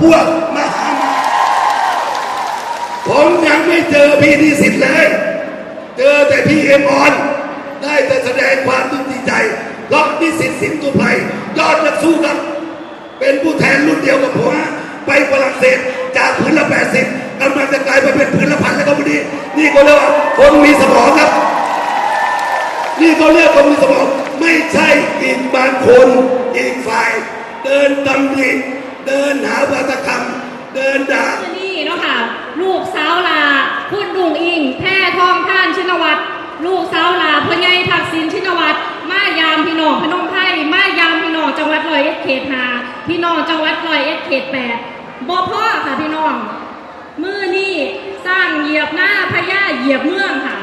พวกมหามาผมยังไม่เจอพี่นิสิตเลย เจอแต่พี่เอ็มออน ได้แต่แสดงความดีใจเพราะนิสิตสินตุไพรยอดนักสู้ครับ เป็นผู้แทนรุ่นเดียวกับผมไปฝรั่งเศสจากพื้นละ80กำลังจะกลายไปเป็นพื้นละพันแล้วครับวันนี้ นี่ก็เรียกว่าคนมีสมองครับ นี่เขาเรียกคนมีสมอง ไม่ใช่อีกบางคนอีกฝ่าย เดินตำหนิ เดินหาวัตกรรม เดินด่านี่เนาะค่ะ ลูกสาวลาพูดดุงอิงแพร่ทองท่านชินวัตรลูกสาวลาพ่อใหญ่ทักษิณชินวัตรมายามพี่น้องพนมไพรมายามพี่น้องจังหวัดร้อยเอ็ดเขตหาพี่น้องจังหวัดร้อยเอ็ดเขตแปดบ่พ่อค่ะพี่น้องมือนี่สร้างเหยียบหน้าพญาเหยียบเมืองค่ะ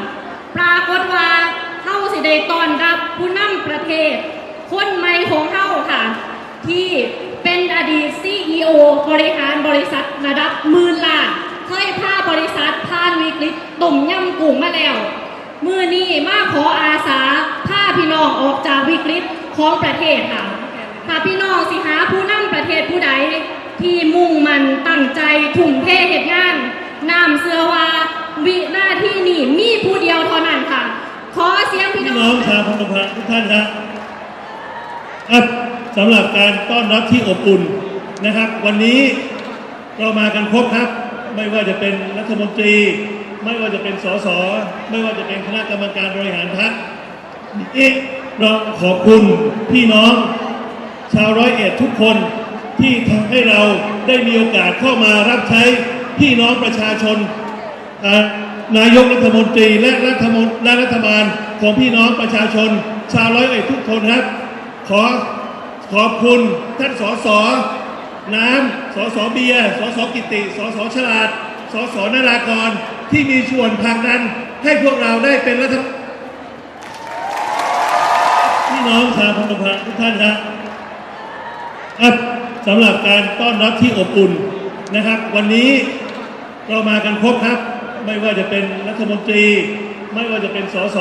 ปรากฏว่าเท่าสิได้ตอนรับผู้นำประเทศ คนใหม่ของเท่าค่ะ ที่ เป็นอดีต CEO บริหารบริษัทระดับหมื่นล้านเคยพาบริษัทผ่านวิกฤตต้มยำกุ้งมาแล้วมื่อนี้มาขออาสาพาพี่น้องออกจากวิกฤตของประเทศค่ะถ้าพี่น้องสิหาผู้นำประเทศผู้ใด ที่มุ่งมันตั้งใจทุ่มเทเหตุงานนำเสือว่าวิหน้าที่นี่มีผู้เดียวเท่านั้นค่ะ ขอเสียงพี่น้องชาวพมพระทุกท่านครับ สำหรับการต้อนรับที่อบอุ่นนะครับ วันนี้เรามากันครบครับ ไม่ว่าจะเป็นรัฐมนตรี ไม่ว่าจะเป็นสสไม่ว่าจะเป็นคณะกรรมการบริหารพรรคนี่เราขอบคุณพี่น้อง ชาวร้อยเอ็ดทุกคนที่ทำให้เราได้มีโอกาสเข้ามารับใช้พี่น้องประชาชนนายกรัฐมนตรีและรัฐมนและรัฐบาลของพี่น้องประชาชน ชาวร้อยเอ็ดทุกคนครับ ขอ ขอบคุณท่านสสน้ำสสเบียร์สสกิติสสฉลาดสสนารากรที่มีส่วนผลักดันให้พวกเราได้เป็นรัฐพี่น้องชาวพนมพระทุกท่านครับครับสำหรับการต้อนรับที่อบอุ่นนะครับ วันนี้เรามากันครบครับ ไม่ว่าจะเป็นรัฐมนตรี ไม่ว่าจะเป็นสส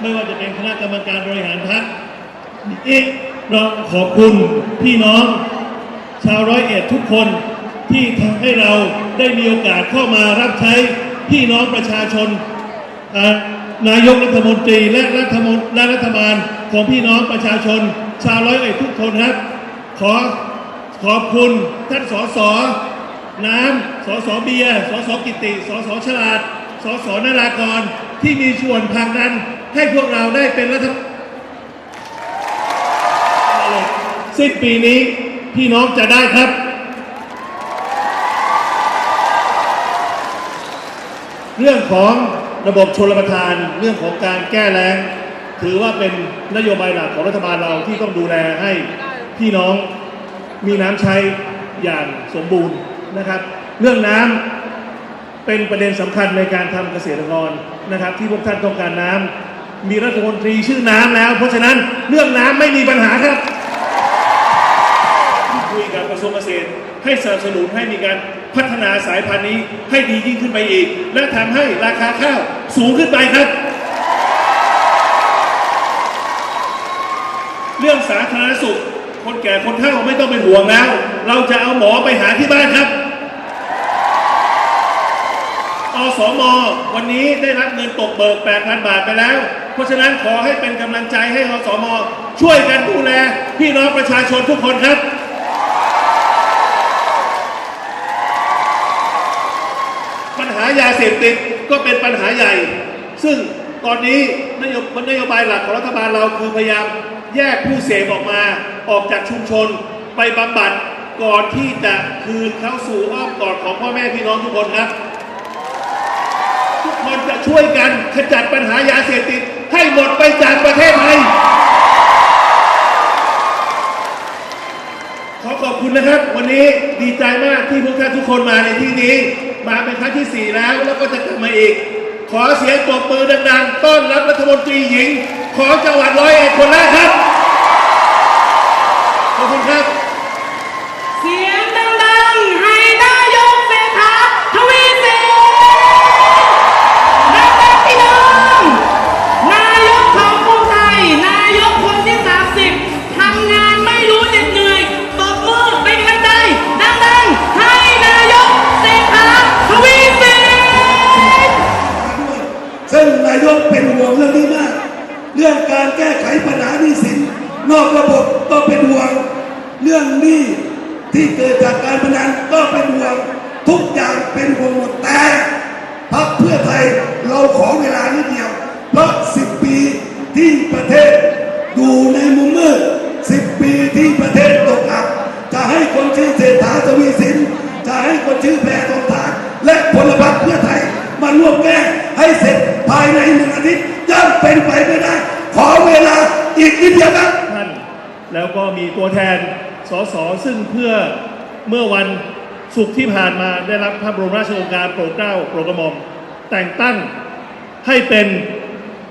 ไม่ว่าจะเป็นคณะกรรมการบริหารพรรคนี่ เราขอบคุณพี่น้อง ชาวร้อยเอ็ดทุกคนที่ทำให้เราได้มีโอกาสเข้ามารับใช้พี่น้องประชาชน นายกรัฐมนตรีและรัฐมนและรัฐบาลของพี่น้องประชาชน ชาวร้อยเอ็ดทุกคนครับ ขอขอบคุณท่านสสน้ำสสเบียสสกิติ สสฉลาด สสนารากร ที่มีส่วนผลักดันให้พวกเราได้เป็นรัฐ สิ้นปีนี้พี่น้องจะได้ครับ เรื่องของระบบชลประทานเรื่องของการแก้แล้ง ถือว่าเป็นนโยบายหลักของรัฐบาลเราที่ต้องดูแลให้พี่น้องมีน้ำใช้อย่างสมบูรณ์นะครับ เรื่องน้ำเป็นประเด็นสำคัญในการทำเกษตรกรนะครับ ที่พวกท่านต้องการน้ำมีรัฐมนตรีชื่อน้ำแล้ว เพราะฉะนั้นเรื่องน้ำไม่มีปัญหาครับ ทรวงเกษตร ให้สนับสนุนให้มีการพัฒนาสายพันธุ์นี้ให้ดียิ่งขึ้นไปอีก และทำให้ราคาข้าวสูงขึ้นไปครับ เรื่องสาธารณสุข คนแก่คนเฒ่าไม่ต้องเป็นห่วงแล้ว เราจะเอาหมอไปหาที่บ้านครับอสมวันนี้ได้รับเงินตกเบิก 8,000 บาทไปแล้ว เพราะฉะนั้นขอให้เป็นกำลังใจให้อสม ช่วยกันดูแลพี่น้องประชาชนทุกคนครับ ปัญหายาเสพติดก็เป็นปัญหาใหญ่ ซึ่งตอนนี้นโยบนโยบายหลักของรัฐบาลเราคือพยายามแยกผู้เสพออกมาออกจากชุมชน ไปบำบัดก่อนที่จะคืนเข้าสู่อ้อมกอดของพ่อแม่พี่น้องทุกคนครับ ทุกคนจะช่วยกันขจัดปัญหายาเสพติดให้หมดไปจากประเทศไทยขอขอบคุณนะครับ วันนี้ดีใจมากที่พวกท่านทุกคนมาในที่นี้ มาเป็นครั้งที่ 4 แล้ว แล้วก็จะกลับมาอีก ขอเสียงปรบมือดังๆ ต้อนรับรัฐมนตรีหญิง ของจังหวัดร้อยเอ็ดคนแรกครับ ขอบคุณครับ ไทยเราขอเวลานิดเดียว เพราะ10ปีที่ประเทศอยู่ในมุมมืด10ปีที่ประเทศตกอับ จะให้คนชื่อเศรษฐาทวีสิน จะให้คนชื่อแพรทองทานและพลพรรคเพื่อไทยมาร่วมแก้ให้เสร็จภายในหนึ่งอาทิตย์ยังเป็นไปไม่ได้ ขอเวลาอีกนิดเดียวครับท่านแล้วก็มีตัวแทนสสซึ่งเพื่อเมื่อวันศุกร์ที่ผ่านมาได้รับพระบรมราชโองการโปรดเกล้าโปรดกระหม่อม แต่งตั้งให้เป็น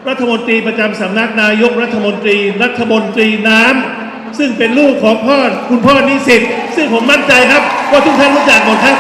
รัฐมนตรีประจำสำนักนายกรัฐมนตรี รัฐมนตรีน้ำซึ่งเป็นลูกของพ่อคุณพ่อนิสิตซึ่งผมมั่นใจครับว่าทุกท่านรู้จักหมดครับ